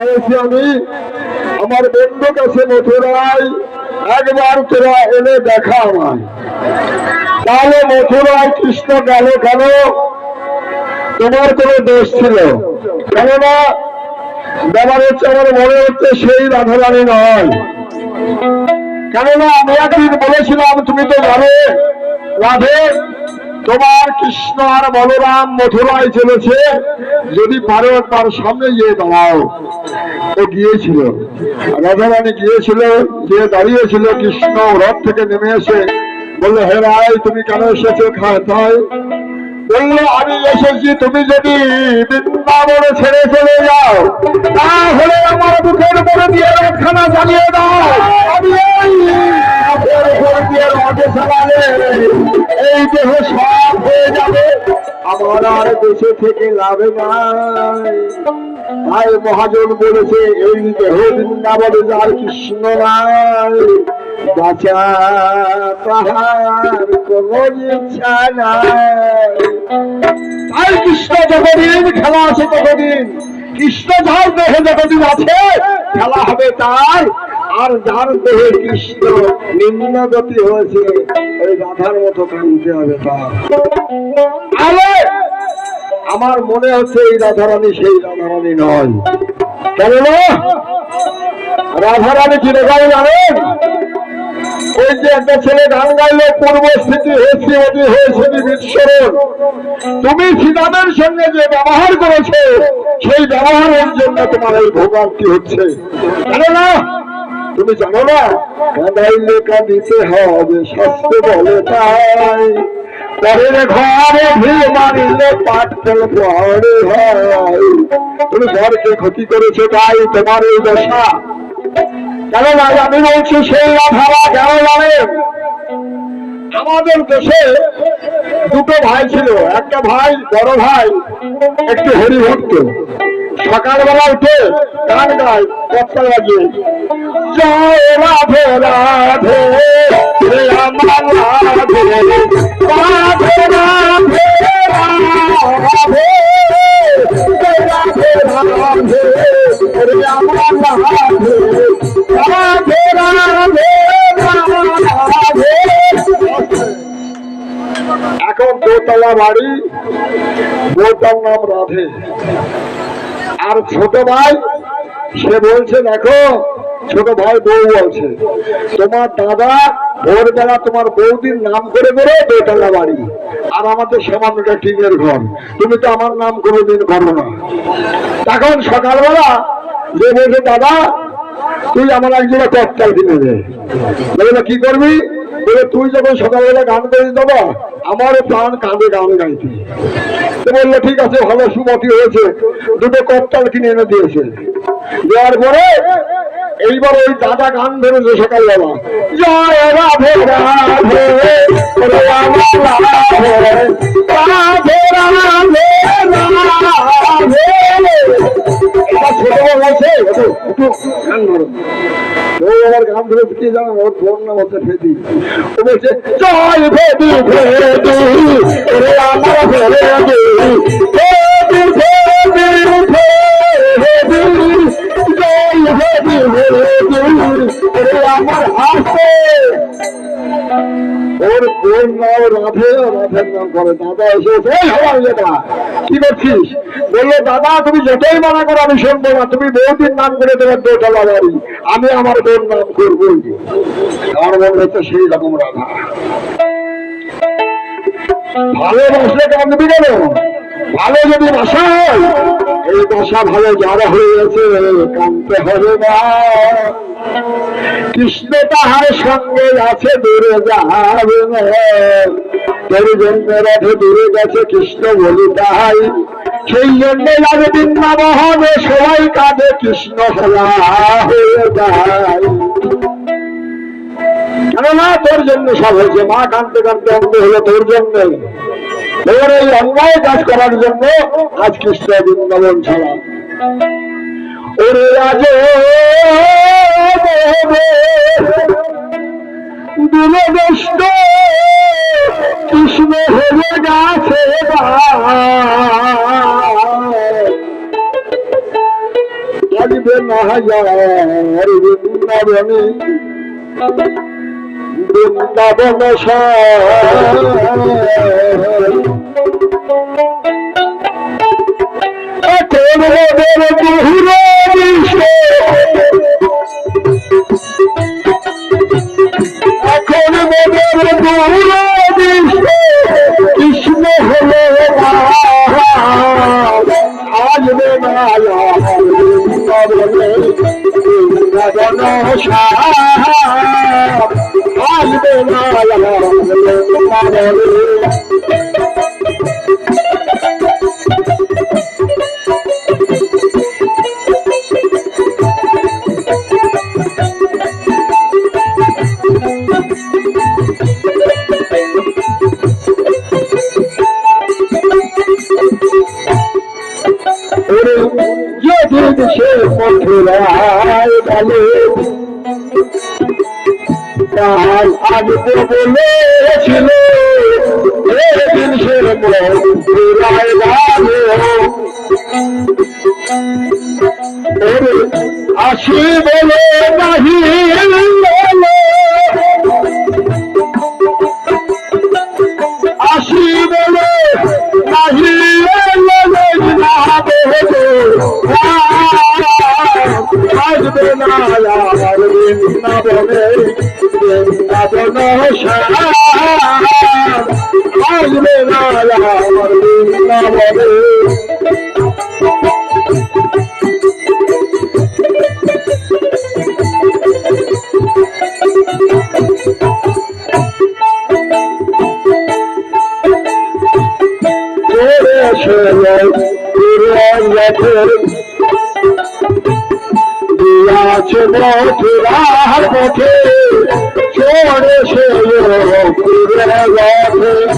আমি। আমার বন্ধু কাছে মথুরায় একবার তোরা এনে দেখা আমায়। তাহলে মথুরায় কৃষ্ণ গেল কেন? তোমার কোনো দোষ ছিল। কেননা ব্যাপার হচ্ছে আমার মনে হচ্ছে সেই রাধারানী নয়। কেননা আমি একদিন বলেছিলাম, তুমি তো জানো, রাধে তোমার কৃষ্ণ আর বলরাম মথুরায় চলেছে। যদি পারো তার সামনে গিয়ে দাঁড়াও। ও গিয়েছিল। রাধারানী গিয়েছিল, গিয়ে দাঁড়িয়েছিল, কৃষ্ণ রথ থেকে নেমে এসে বলল, হে রায়, তুমি কেন এসেছ খায় বলল, আমি এসেছি, তুমি যদি বৃন্দাবনে ছেড়ে চলে যাও, তাহলে আমার বুকের উপরে দিয়ে রথখানা চালিয়ে দাও। আমি এই সব হয়ে যাবে। আমার আর দেশে থেকে মহাজন বলেছে এই দেহ বৃন্দাবনে যার কৃষ্ণ নাই বাঁচা তাহার ইচ্ছা নাই তাই কৃষ্ণ যতদিন খেলা আছে ততদিন কৃষ্ণ যার দেহে যতদিন আছে, খেলা হবে তার। আর যার দেহে কৃষ্ণ, নিম্নগতি হয়েছে ওই রাধার মতো কানতে হবে তার। আমার মনে হচ্ছে এই রাধারানী সেই রাধারানী নয়। কেন রাধারানী কি রেখাবে জানেন, ওই যে একটা ছেলে গান গাইলো পূর্বস্থিতি হয়েছে অতি হয়েছে বিশ্বরণ। তুমি সীতাদের সঙ্গে যে ব্যবহার করেছ, সেই ব্যবহারের জন্য তোমার এই ভোগান্তি হচ্ছে। জানো না তুমি জানো না? কাঁদাইলে কাঁদিতে হবে শাস্ত্র বলে তাই। তুমি ঘরকে ক্ষতি করেছ তাই তোমার এই দশা। কেন ভাই আমি বলছি, সেই রাধারা কেন জানেন আমাদের দেশে দুটো ভাই ছিল, একটা ভাই, বড় ভাই, একটু হরিভক্ত। সকালবেলা উঠে গান গায় কথা লাগিয়ে জয় রাধে রাধে রাধে। রাধে রাধে এখন দোতলা বাড়ি বউটার নাম রাধে। আর ছোট ভাই, সে বলছে, দেখো, ছোট ভাই বউ বলছে, তোমার দাদা ভোরবেলা তোমার বৌদির নাম করে করে দোতলা বাড়ি। আর আমাদের সামান্যটা টিনের ঘর। তুমি তো আমার নাম কোনোদিন করো না। তখন সকালবেলা যে বলছে, দাদা, তুই আমার একজনে ককটাল কিনে দে কি করবি? বলে, তুই যখন সকালবেলা গান করে দেবো আমারও প্রাণ কাঁদে গান গাইছে তো বলল, ঠিক আছে, ভালো সুমতি হয়েছে। দুটো কর্তাল কিনে এনে দিয়েছে। দেওয়ার পরে এইবার ওই দাদা গান জয় রাধে রাধে রাধে রাধে ধরো। ফেদি। ফেদি আমার ফেদি আমার হাসে ওর বোন নাম রাধে, রাধের নাম করে। দাদা এসেছে আমার যেটা কি করছিস? বলল, দাদা, তুমি যতই মানা করো, আমি শুনব না। তুমি বৌদির নাম করে তোমার দোতলা বাড়ি আমি আমার বোন নাম করব আমার মনে হচ্ছে সেই রকম রাধা। ভালোবাসলে কাঁদবি কেন ভালো যদি বাসা হয়, এই দশা ভালো যারা হয়েছে, কানতে হবে না। কৃষ্ণ তাহার সঙ্গে আছে দূরে যাবে জন্য রাধে দূরে গেছে কৃষ্ণ বলি তাহাই সেই জন্য লাগে বৃন্দাবনে সবাই কাঁধে কৃষ্ণ হলা হয়ে যায়। কেননা তোর জন্য সব হয়েছে, মা কাঁদতে কাঁদতে অন্ধ হলো তোর জন্য। তোর এই অন্যায় কাজ করার জন্য আজ কৃষ্ণ বৃন্দাবন ছাড়া ওরে আজ দূরদৃষ্ট কৃষ্ণ হয়ে গেছে আসবে না হাজার বৃন্দাবনে বৃন্দাবন মোদের বহুরে বিশ্ব এখন মোদের বহুরে বিশ্ব কৃষ্ণ হলো আসবে না বৃন্দাবনে বৃন্দাবন যেদিন সে মথুরায় বলে তার আগতে বলেছিল যেদিন সে আসি বলে নাহি রথের পথে চড়ে সে রথে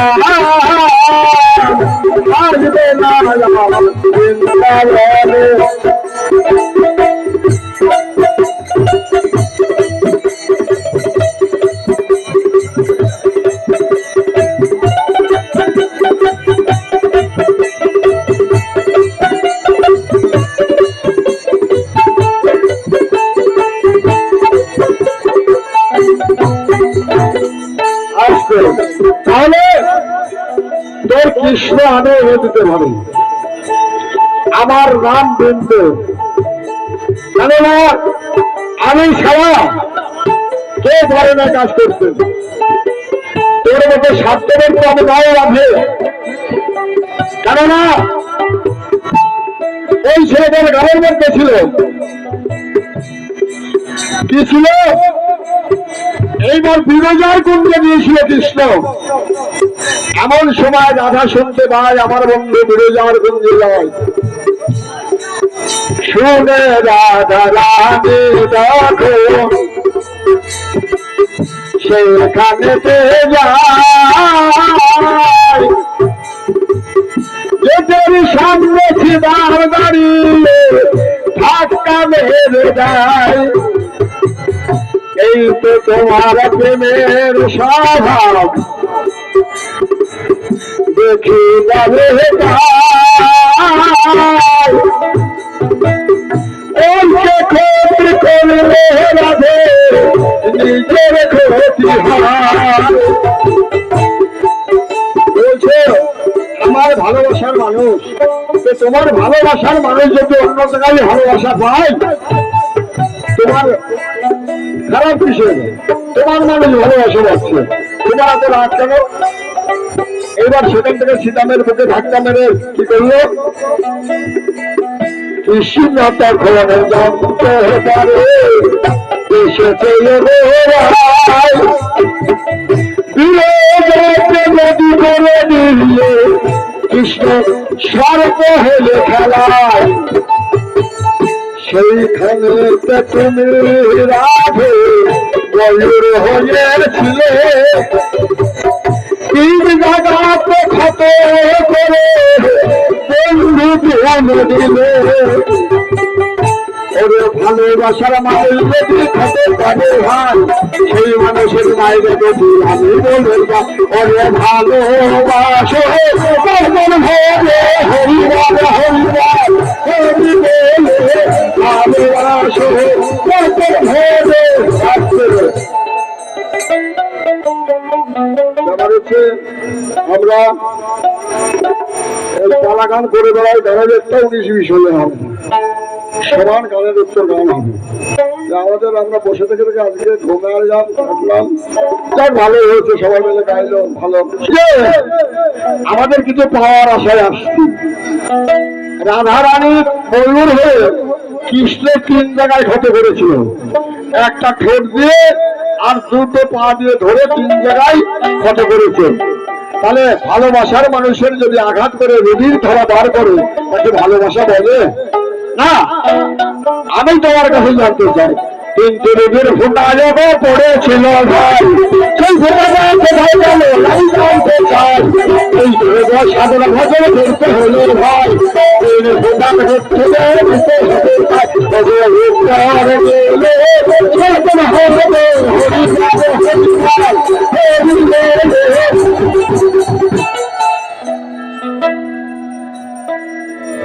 আসবে কৃষ্ণ আমি এনে দিতে আমার নাম বিন্দু। আমি ছাড়া কে ধরনের কাজ করতে তোর মতো তো আমি গায়ে রাখে কেননা ওই ছেলেটার গায়ের মধ্যে ছিল। কি ছিল? এইবার বিরোজার কুণ্ডে দিয়েছিল কৃষ্ণ। এমন সময় রাধা শুনতে পায়, আমার বন্ধু বিরোজার কুণ্ডে যায়। শুনে রাধা রাধে দেখো সেখানে যায়। যেটার সামনে ছিদার দাঁড়িয়ে, ধাক্কা মেরে দেয়। এই তো তোমার প্রেমের স্বভাব। দেখি যাবে তোমার ভালোবাসার মানুষ যদি অন্য জায়গায় ভালোবাসা পায়, তোমার খারাপ বিষয় তোমার মানুষ ভালোবাসা পাচ্ছে, তোমার এত রাগ কেন? এবার সেখান থেকে সীতামের বুকে ধাক্কা মেরে কি করল? কৃষ্ণ তখন জানতে সর্ব হেলে খেলায়। সেইখানে তুমি রাধে, ময়ূর হয়েছিলে তিন জায়গাতে ক্ষত করে বন্ধু ধ্যান দিলে। ওরে ভালোবাসার মায়ের যদি খেতে পারে ভাই, সেই মানুষের মায়ের আমি বলে যা ওরে ভালোবাসো গান করে বেড়াই গানের একটা উনিশ বিশ হলে হবে। সমান গানের উত্তর গান হবে। আমাদের আমরা বসে থেকে থেকে আজকে ঘুমে আনলাম কাটলাম। যাক ভালো হয়েছে, সবাই মিলে গাইলো, ভালো। আমাদের কিছু পাওয়ার আশায় আসছি। রাধা রানী ময়ূর হয়ে কৃষ্ণের তিন জায়গায় ক্ষত করেছিল একটা ঠোঁট দিয়ে আর দুটো পা দিয়ে ধরে তিন জায়গায় ক্ষত করেছে তাহলে ভালোবাসার মানুষের যদি আঘাত করে রুধির ধরা বার করে, তাকে ভালোবাসা বলে? না, আমি তোমার কাছে জানতে চাই। কিন্তু রুধির ফোঁটা যখন পড়েছিল ভাই।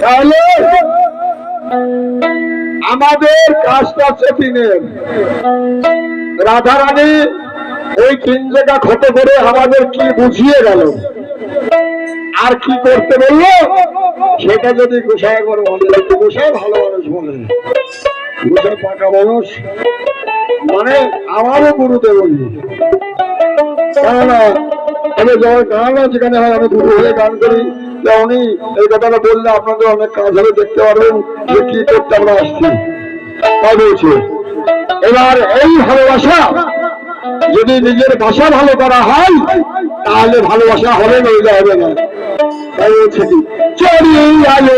তাহলে আমাদের কাজটা হচ্ছে তিনের রাধারানী ওই তিন জায়গা ক্ষত করে আমাদের কি বুঝিয়ে গেল? আর কি করতে বলল? সেটা যদি গোসাই একবার বলে গোসাই ভালো মানুষ বলে গোসাই পাকা মানুষ। মানে আমারও গুরুতে বলি কেননা, আমি যখন গান যেখানে হয় আমি গুরু হয়ে গান করি। তা উনি এই কথাটা বললে আপনাদের অনেক কাজ হবে, দেখতে পারবেন যে কি করতে আমরা আসছি। এবার এই ভালোবাসা যদি নিজের ভাষা ভালো করা হয়, তাহলে ভালোবাসা হবে নইলে হবে না। তাই চড়ি আলো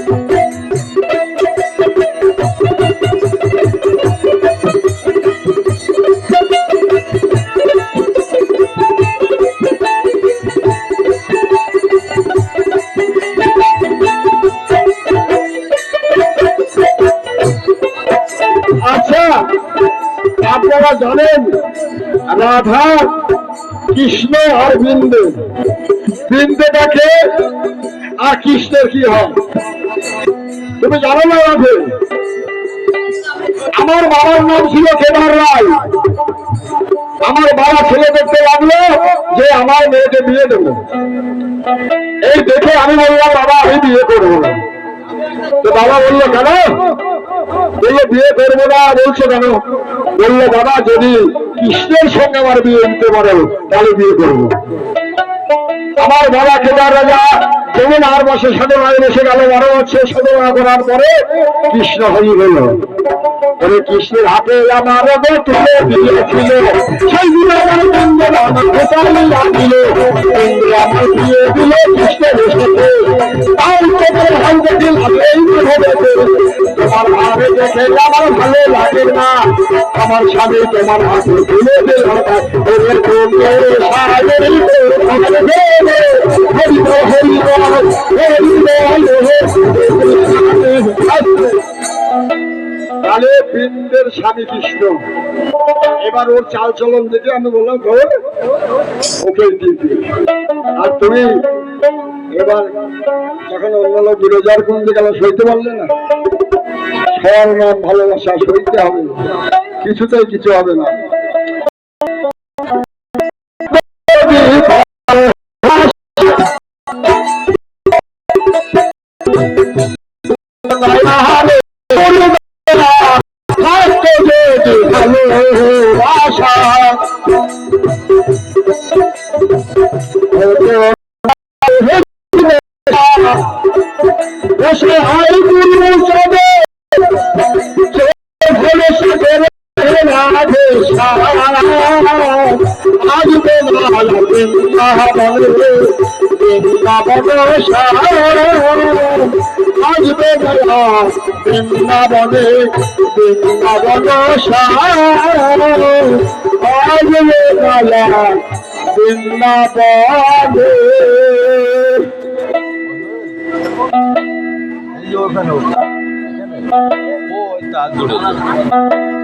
আপনারা জানেন, রাধা কৃষ্ণ আর বৃন্দে। বৃন্দেটাকে আর কৃষ্ণের কি হয়? তুমি জানো না রাধে? আমার বাবার নাম ছিল কেদার রায়। আমার বাবা ছেলে দেখতে লাগল যে আমার মেয়েকে বিয়ে দেবো। এই দেখে আমি বললাম, বাবা, আমি বিয়ে করব না। তো বাবা বলল, কেন? বলল, বিয়ে করব না, বলছো, কেন? বলল, বাবা, যদি কৃষ্ণের সঙ্গে আমার বিয়ে দিতে পারো, তাহলে বিয়ে করব। আমার বাবা কেদার রাজা যেমন আর বছর সাধনায় বসে গেল বারো বছর সাধনা করার পরে কৃষ্ণ হয়ে গেল। ওরে কৃষ্ণের হাতে আমার তুলে দিয়েছিল, সেই আমার লাগিল আমার দিয়ে দিল কৃষ্ণের তাই দেখে লাগেই হবে তোমার ভাবে দেখে আমার ভালো লাগে না আমার স্বামী তোমার হাতে তুলে দিল বৃন্দের স্বামী কৃষ্ণ। এবার ওর চাল চলন দেখে আমি বললাম, ধর, ওকে দিয়ে দিই। আর তুমি এবার যখন অন্য লোক বিরোজার কোন দিকে সইতে পারলে না? সবার নাম ভালোবাসা, সইতে হবে। কিছুতেই কিছু হবে না। বেলা বৃন্দাবনে বৃন্দাবন বৃন্দাবনে ও তার জুড়ে